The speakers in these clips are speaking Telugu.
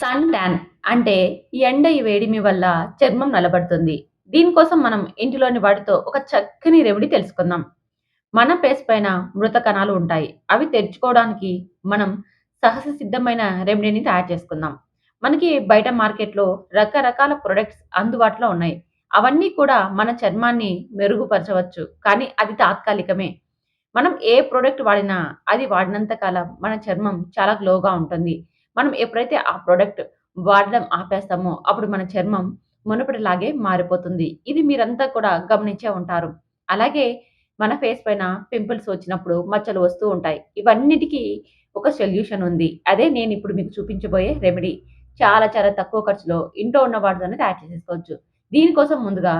సన్ ట్యాన్ అంటే ఎండ ఈ వేడిమి వల్ల చర్మం నిలబడుతుంది దీనికోసం మనం ఇంటిలోని వాటితో ఒక చక్కని రెమెడీ తెలుసుకుందాం. మన ఫేస్ పైన మృత కణాలు ఉంటాయి. అవి తెరుచుకోవడానికి మనం సహజ సిద్ధమైన రెమెడీని తయారు చేసుకుందాం. మనకి బయట మార్కెట్‌లో రకరకాల ప్రొడక్ట్స్ అందుబాటులో ఉన్నాయి. అవన్నీ కూడా మన చర్మాన్ని మెరుగుపరచవచ్చు. కానీ అది తాత్కాలికమే. మనం ఏ ప్రోడక్ట్ వాడినా అది వాడినంత కాలం మన చర్మం చాలా గ్లోగా ఉంటుంది. మనం ఎప్పుడైతే ఆ ప్రోడక్ట్ వాడడం ఆపేస్తామో అప్పుడు మన చర్మం మునుపటిలాగే మారిపోతుంది. ఇది మీరంతా కూడా గమనించే ఉంటారు. అలాగే మన ఫేస్ పైన పింపుల్స్ వచ్చినప్పుడు మచ్చలు వస్తూ ఉంటాయి. ఇవన్నిటికి ఒక సొల్యూషన్ ఉంది. అదే నేను ఇప్పుడు మీకు చూపించబోయే రెమెడీ. చాలా చాలా తక్కువ ఖర్చులో ఇంట్లో ఉన్న వాటితోనే తయారు చేసేసుకోవచ్చు. దీనికోసం ముందుగా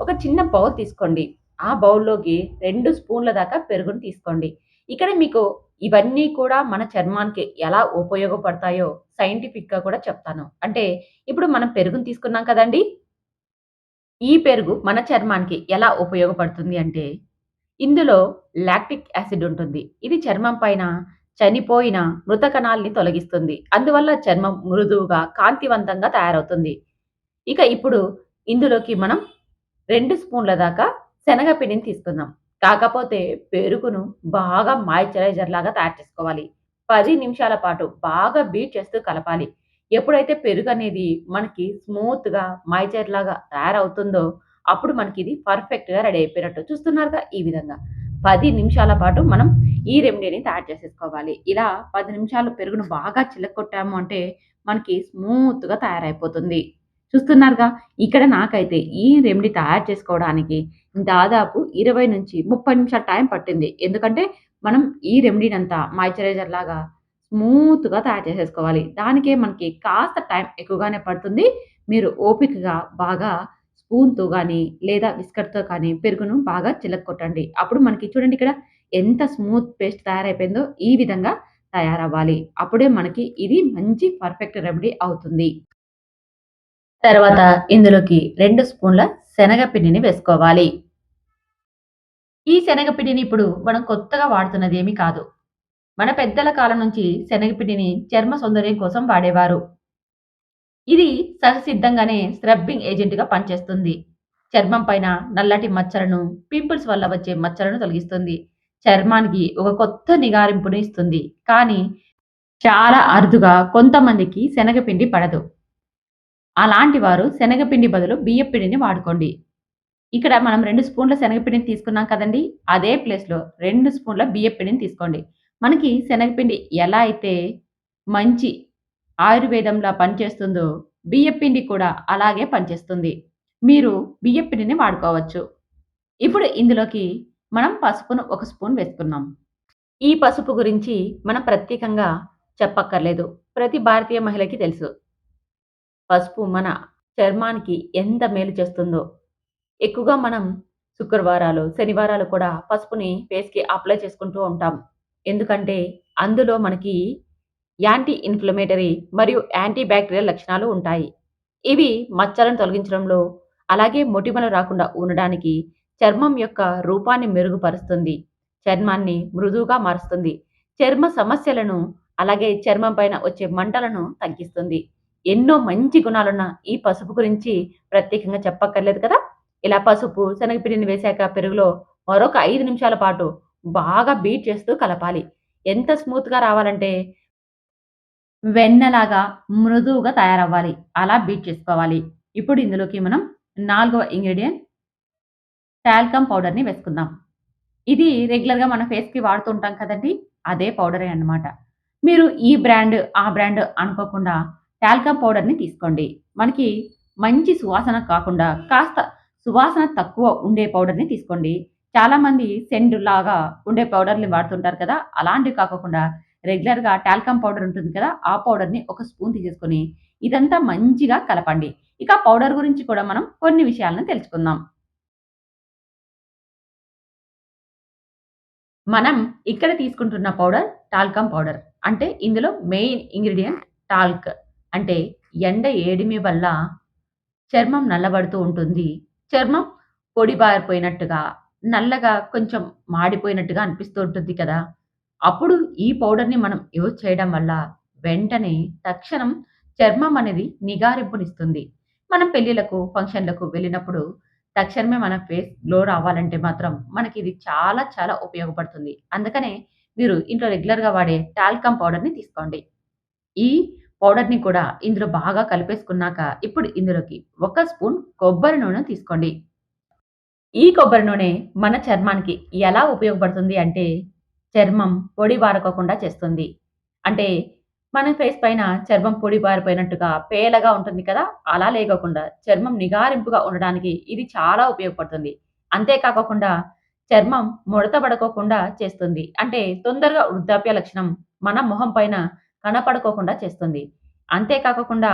ఒక చిన్న బౌల్ తీసుకోండి. ఆ బౌల్‌లోకి రెండు స్పూన్ల దాకా పెరుగును తీసుకోండి. ఇక్కడ మీకు ఇవన్నీ కూడా మన చర్మానికి ఎలా ఉపయోగపడతాయో సైంటిఫిక్‌గా కూడా చెప్తాను. అంటే ఇప్పుడు మనం పెరుగుని తీసుకున్నాం కదండీ! ఈ పెరుగు మన చర్మానికి ఎలా ఉపయోగపడుతుంది అంటే, ఇందులో లాక్టిక్ యాసిడ్ ఉంటుంది. ఇది చర్మం పైన చనిపోయిన మృత కణాల్ని తొలగిస్తుంది. అందువల్ల చర్మం మృదువుగా, కాంతివంతంగా తయారవుతుంది. ఇక ఇప్పుడు ఇందులోకి మనం రెండు స్పూన్ల దాకా శనగపిండిని తీసుకుందాం. కాకపోతే పెరుగును బాగా మాయిశ్చరైజర్ లాగా తయారు చేసుకోవాలి. పది నిమిషాల పాటు బాగా బీట్ చేస్తూ కలపాలి. ఎప్పుడైతే పెరుగు అనేది మనకి స్మూత్‌గా మాయిశ్చర్ లాగా తయారవుతుందో, అప్పుడు మనకి ఇది పర్ఫెక్ట్‌గా రెడీ అయిపోయినట్టు. చూస్తున్నారుగా ఈ విధంగా. పది నిమిషాల పాటు మనం ఈ రెమెడీని తయారు చేసేసుకోవాలి. ఇలా పది నిమిషాలు పెరుగును బాగా చిలక్కొట్టాము అంటే మనకి స్మూత్‌గా తయారైపోతుంది. చూస్తున్నారుగా! ఇక్కడ నాకైతే ఈ రెమెడీ తయారు చేసుకోవడానికి దాదాపు ఇరవై నుంచి ముప్పై నిమిషాల టైం పట్టింది. ఎందుకంటే మనం ఈ రెమెడీనంతా మాయిశ్చరైజర్ లాగా స్మూత్‌గా తయారు చేసేసుకోవాలి. దానికే మనకి కాస్త టైం ఎక్కువగానే పడుతుంది. మీరు ఓపికగా బాగా స్పూన్‌తో కానీ లేదా విస్కర్‌తో కానీ పెరుగును బాగా చిలక్కొట్టండి. అప్పుడు మనకి చూడండి ఇక్కడ ఎంత స్మూత్ పేస్ట్ తయారైపోయిందో ఈ విధంగా తయారవ్వాలి. అప్పుడే మనకి ఇది మంచి పర్ఫెక్ట్ రెమెడీ అవుతుంది. తర్వాత ఇందులోకి రెండు స్పూన్ల శనగపిండిని వేసుకోవాలి. ఈ శనగపిండిని ఇప్పుడు మనం కొత్తగా వాడుతున్నది ఏమీ కాదు. మన పెద్దల కాలం నుంచి శనగపిండిని చర్మ సౌందర్యం కోసం వాడేవారు. ఇది సహసిద్ధంగానే స్క్రబ్బింగ్ ఏజెంట్‌గా పనిచేస్తుంది. చర్మం పైన నల్లటి మచ్చలను, పింపుల్స్ వల్ల వచ్చే మచ్చలను తొలగిస్తుంది. చర్మానికి ఒక కొత్త నిగారింపును ఇస్తుంది. కానీ చాలా అరుదుగా కొంతమందికి శనగపిండి పడదు. అలాంటి వారు శనగపిండి బదులు బియ్యపిండిని వాడుకోండి. ఇక్కడ మనం రెండు స్పూన్ల శనగపిండిని తీసుకున్నాం కదండీ! అదే ప్లేస్‌లో రెండు స్పూన్ల బియ్యపిండిని తీసుకోండి. మనకి శనగపిండి ఎలా అయితే మంచి ఆయుర్వేదంలా పనిచేస్తుందో, బియ్యపిండి కూడా అలాగే పనిచేస్తుంది. మీరు బియ్యపిండిని వాడుకోవచ్చు. ఇప్పుడు ఇందులోకి మనం పసుపును ఒక స్పూన్ వేసుకున్నాం. ఈ పసుపు గురించి మనం ప్రత్యేకంగా చెప్పక్కర్లేదు. ప్రతి భారతీయ మహిళకి తెలుసు. పసుపు మన చర్మానికి ఎంత మేలు చేస్తుందో. ఎక్కువగా మనం శుక్రవారాలు, శనివారాలు కూడా పసుపుని ఫేస్‌కి అప్లై చేసుకుంటూ ఉంటాం. ఎందుకంటే అందులో మనకి యాంటీ ఇన్‌ఫ్లమేటరీ మరియు యాంటీ బ్యాక్టీరియల్ లక్షణాలు ఉంటాయి. ఇవి మచ్చలను తొలగించడంలో, అలాగే మొటిమలు రాకుండా ఉండడానికి, చర్మం యొక్క రూపాన్ని మెరుగుపరుస్తుంది. చర్మాన్ని మృదువుగా మారుస్తుంది. చర్మ సమస్యలను, అలాగే చర్మం పైన వచ్చే మంటలను తగ్గిస్తుంది. ఎన్నో మంచి గుణాలున్న ఈ పసుపు గురించి ప్రత్యేకంగా చెప్పక్కర్లేదు కదా! ఇలా పసుపు, శనగపిండిని వేశాక పెరుగులో మరొక ఐదు నిమిషాల పాటు బాగా బీట్ చేస్తూ కలపాలి. ఎంత స్మూత్‌గా రావాలంటే వెన్నలాగా మృదువుగా తయారవ్వాలి. అలా బీట్ చేసుకోవాలి. ఇప్పుడు ఇందులోకి మనం నాలుగవ ఇంగ్రీడియంట్ టాల్కమ్ పౌడర్‌ని వేసుకుందాం. ఇది రెగ్యులర్‌గా మన ఫేస్‌కి వాడుతూ ఉంటాం కదండీ! అదే పౌడరే అన్నమాట. మీరు ఈ బ్రాండ్, ఆ బ్రాండ్ అనుకోకుండా టాల్కమ్ పౌడర్‌ని తీసుకోండి. మనకి మంచి సువాసన కాకుండా కాస్త సువాసన తక్కువ ఉండే పౌడర్‌ని తీసుకోండి. చాలామంది సెంట్ లాగా ఉండే పౌడర్ని వాడుతుంటారు కదా! అలాంటివి కాకుండా రెగ్యులర్‌గా టాల్కమ్ పౌడర్ ఉంటుంది కదా! ఆ పౌడర్‌ని ఒక స్పూన్ తీసేసుకొని ఇదంతా మంచిగా కలపండి. ఇక పౌడర్ గురించి కూడా మనం కొన్ని విషయాలను తెలుసుకుందాం. మనం ఇక్కడ తీసుకుంటున్న పౌడర్ టాల్కమ్ పౌడర్. అంటే ఇందులో మెయిన్ ఇంగ్రీడియంట్ టాల్క్. అంటే ఎండ ఏడిమి వల్ల చర్మం నల్లబడుతూ ఉంటుంది. చర్మం పొడిబారిపోయినట్టుగా, నల్లగా కొంచెం మాడిపోయినట్టుగా అనిపిస్తూ ఉంటుంది కదా! అప్పుడు ఈ పౌడర్‌ని మనం యూజ్ చేయడం వల్ల వెంటనే తక్షణం చర్మం అనేది నిగారింపునిస్తుంది. మనం పెళ్ళిళ్ళకు, ఫంక్షన్‌లకు వెళ్ళినప్పుడు తక్షణమే మన ఫేస్ గ్లో రావాలంటే మాత్రం మనకి ఇది చాలా చాలా ఉపయోగపడుతుంది. అందుకనే మీరు ఇంట్లో రెగ్యులర్‌గా వాడే టాల్కమ్ పౌడర్‌ని తీసుకోండి. ఈ పౌడర్‌ని కూడా ఇందులో బాగా కలిపేసుకున్నాక ఇప్పుడు ఇందులోకి ఒక స్పూన్ కొబ్బరి నూనె తీసుకోండి. ఈ కొబ్బరి నూనె మన చర్మానికి ఎలా ఉపయోగపడుతుంది అంటే, చర్మం పొడి బారకోకుండా చేస్తుంది. అంటే మన ఫేస్ పైన చర్మం పొడి బారిపోయినట్టుగా పేలగా ఉంటుంది కదా! అలా లేకోకుండా చర్మం నిగారింపుగా ఉండడానికి ఇది చాలా ఉపయోగపడుతుంది. అంతేకాకుండా చర్మం ముడత పడకోకుండా చేస్తుంది. అంటే తొందరగా వృద్ధాప్య లక్షణం మన మొహం పైన కనపడుకోకుండా చేస్తుంది. అంతేకాకుండా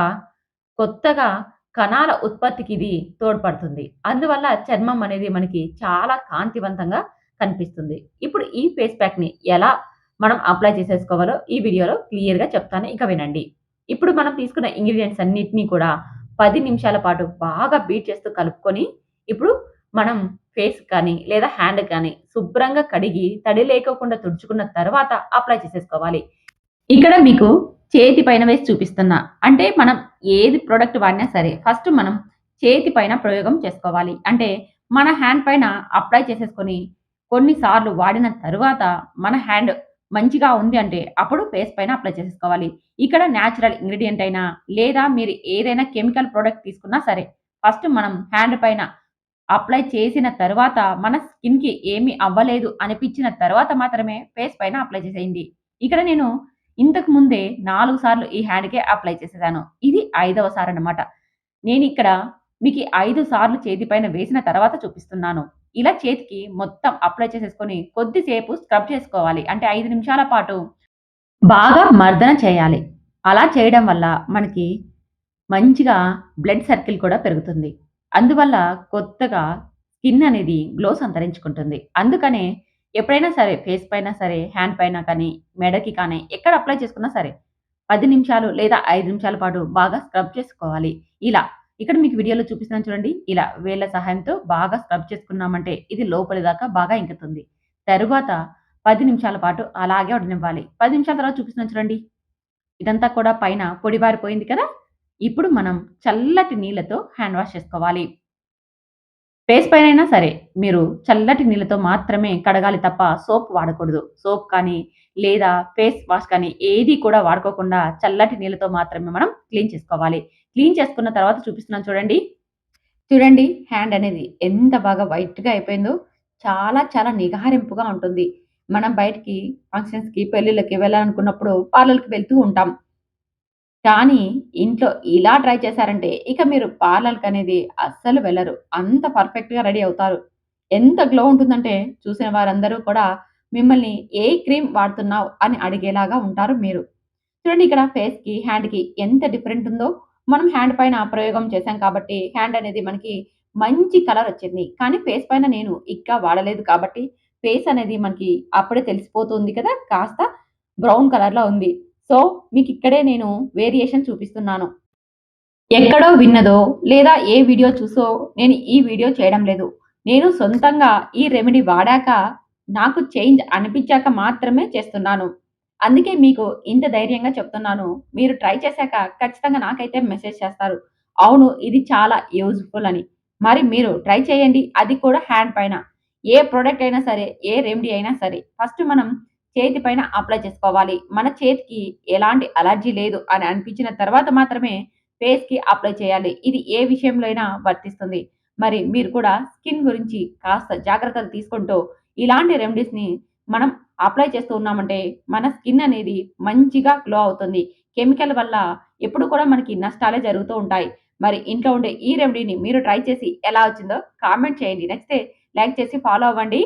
కొత్తగా కణాల ఉత్పత్తికి ఇది తోడ్పడుతుంది. అందువల్ల చర్మం అనేది మనకి చాలా కాంతివంతంగా కనిపిస్తుంది. ఇప్పుడు ఈ ఫేస్ ప్యాక్‌ని ఎలా మనం అప్లై చేసేసుకోవాలో ఈ వీడియోలో క్లియర్‌గా చెప్తాను. ఇక వినండి. ఇప్పుడు మనం తీసుకున్న ఇంగ్రీడియంట్స్ అన్నిటిని కూడా పది నిమిషాల పాటు బాగా బీట్ చేస్తూ కలుపుకొని, ఇప్పుడు మనం ఫేస్ కానీ, లేదా హ్యాండ్ కానీ శుభ్రంగా కడిగి తడి లేకోకుండా తుడుచుకున్న తర్వాత అప్లై చేసేసుకోవాలి. ఇక్కడ మీకు చేతి పైన వేసి చూపిస్తున్నా. అంటే మనం ఏది ప్రోడక్ట్ వాడినా సరే ఫస్ట్ మనం చేతి పైన ప్రయోగం చేసుకోవాలి. అంటే మన హ్యాండ్ పైన అప్లై చేసేసుకొని కొన్నిసార్లు వాడిన తరువాత మన హ్యాండ్ మంచిగా ఉంది అంటే అప్పుడు ఫేస్ పైన అప్లై చేసేసుకోవాలి. ఇక్కడ న్యాచురల్ ఇంగ్రీడియంట్ అయినా లేదా మీరు ఏదైనా కెమికల్ ప్రోడక్ట్ తీసుకున్నా సరే ఫస్ట్ మనం హ్యాండ్ పైన అప్లై చేసిన తర్వాత మన స్కిన్‌కి ఏమి అవ్వలేదు అనిపించిన తర్వాత మాత్రమే ఫేస్ పైన అప్లై చేసేయండి. ఇక్కడ నేను ఇంతకు ముందే నాలుగు సార్లు ఈ హ్యాండ్‌కే అప్లై చేసేసాను. ఇది ఐదవ సార్ అనమాట నేను ఇక్కడ మీకు ఐదు సార్లు చేతి పైన వేసిన తర్వాత చూపిస్తున్నాను. ఇలా చేతికి మొత్తం అప్లై చేసేసుకొని కొద్దిసేపు స్క్రబ్ చేసుకోవాలి. అంటే ఐదు నిమిషాల పాటు బాగా మర్దన చేయాలి. అలా చేయడం వల్ల మనకి మంచిగా బ్లడ్ సర్కిల్ కూడా పెరుగుతుంది. అందువల్ల కొత్తగా స్కిన్ అనేది గ్లో సంతరించుకుంటుంది. అందుకనే ఎప్పుడైనా సరే ఫేస్ పైన సరే, హ్యాండ్ పైన కానీ, మెడకి కానీ ఎక్కడ అప్లై చేసుకున్నా సరే పది నిమిషాలు లేదా ఐదు నిమిషాల పాటు బాగా స్క్రబ్ చేసుకోవాలి. ఇలా ఇక్కడ మీకు వీడియోలో చూపిస్తున్నాను చూడండి. ఇలా వేళ్ళ సహాయంతో బాగా స్క్రబ్ చేసుకున్నామంటే ఇది లోపలి దాకా బాగా ఇంకుతుంది. తరువాత పది నిమిషాల పాటు అలాగే ఉండనివ్వాలి. పది నిమిషాల తర్వాత చూపిస్తున్నాను చూడండి. ఇదంతా కూడా పైన పొడిబారిపోయింది కదా! ఇప్పుడు మనం చల్లటి నీళ్ళతో హ్యాండ్ వాష్ చేసుకోవాలి. ఫేస్ పైనైనా సరే మీరు చల్లటి నీళ్ళతో మాత్రమే కడగాలి తప్ప సోప్ వాడకూడదు. సోప్ కానీ, లేదా ఫేస్ వాష్ కానీ ఏది కూడా వాడుకోకుండా చల్లటి నీళ్ళతో మాత్రమే మనం క్లీన్ చేసుకోవాలి. క్లీన్ చేసుకున్న తర్వాత చూపిస్తున్నాను చూడండి. చూడండి హ్యాండ్ అనేది ఎంత బాగా వైట్‌గా అయిపోయిందో. చాలా చాలా నిగారింపుగా ఉంటుంది. మనం బయటికి ఫంక్షన్స్‌కి, పెళ్ళిళ్ళకి వెళ్ళాలనుకున్నప్పుడు పార్లర్‌కి వెళ్తూ ఉంటాం. కానీ ఇంట్లో ఇలా ట్రై చేశారంటే ఇక మీరు పార్లర్‌కనేది అస్సలు వెళ్ళరు. అంత పర్ఫెక్ట్‌గా రెడీ అవుతారు. ఎంత గ్లో ఉంటుందంటే చూసిన వారందరూ కూడా మిమ్మల్ని ఏ క్రీమ్ వాడుతున్నావు అని అడిగేలాగా ఉంటారు మీరు. చూడండి ఇక్కడ ఫేస్‌కి, హ్యాండ్‌కి ఎంత డిఫరెంట్ ఉందో. మనం హ్యాండ్ పైన ప్రయోగం చేశాం కాబట్టి హ్యాండ్ అనేది మనకి మంచి కలర్ వచ్చింది. కానీ ఫేస్ పైన నేను ఇంకా వాడలేదు కాబట్టి ఫేస్ అనేది మనకి అప్పుడే తెలిసిపోతుంది కదా! కాస్త బ్రౌన్ కలర్‌లో ఉంది. సో మీకు ఇక్కడే నేను వేరియేషన్ చూపిస్తున్నాను. ఎక్కడో విన్నదో లేదా ఏ వీడియో చూసో నేను ఈ వీడియో చేయడం లేదు. నేను సొంతంగా ఈ రెమెడీ వాడాక నాకు చేంజ్ అనిపించాక మాత్రమే చేస్తున్నాను. అందుకే మీకు ఇంత ధైర్యంగా చెప్తున్నాను. మీరు ట్రై చేశాక ఖచ్చితంగా నాకైతే మెసేజ్ చేస్తారు. అవును ఇది చాలా యూజ్‌ఫుల్ అని. మరి మీరు ట్రై చేయండి. అది కూడా హ్యాండ్ పైన. ఏ ప్రోడక్ట్ అయినా సరే, ఏ రెమెడీ అయినా సరే ఫస్ట్ మనం చేతి పైన అప్లై చేసుకోవాలి. మన చేతికి ఎలాంటి అలర్జీ లేదు అని అనిపించిన తర్వాత మాత్రమే ఫేస్‌కి అప్లై చేయాలి. ఇది ఏ విషయంలో అయినా వర్తిస్తుంది. మరి మీరు కూడా స్కిన్ గురించి కాస్త జాగ్రత్తలు తీసుకుంటూ ఇలాంటి రెమెడీస్‌ని మనం అప్లై చేస్తూ ఉన్నామంటే మన స్కిన్ అనేది మంచిగా గ్లో అవుతుంది. కెమికల్ వల్ల ఎప్పుడు కూడా మనకి నష్టాలే జరుగుతూ ఉంటాయి. మరి ఇంట్లో ఉండే ఈ రెమెడీని మీరు ట్రై చేసి ఎలా వచ్చిందో కామెంట్ చేయండి. నచ్చితే లైక్ చేసి ఫాలో అవ్వండి.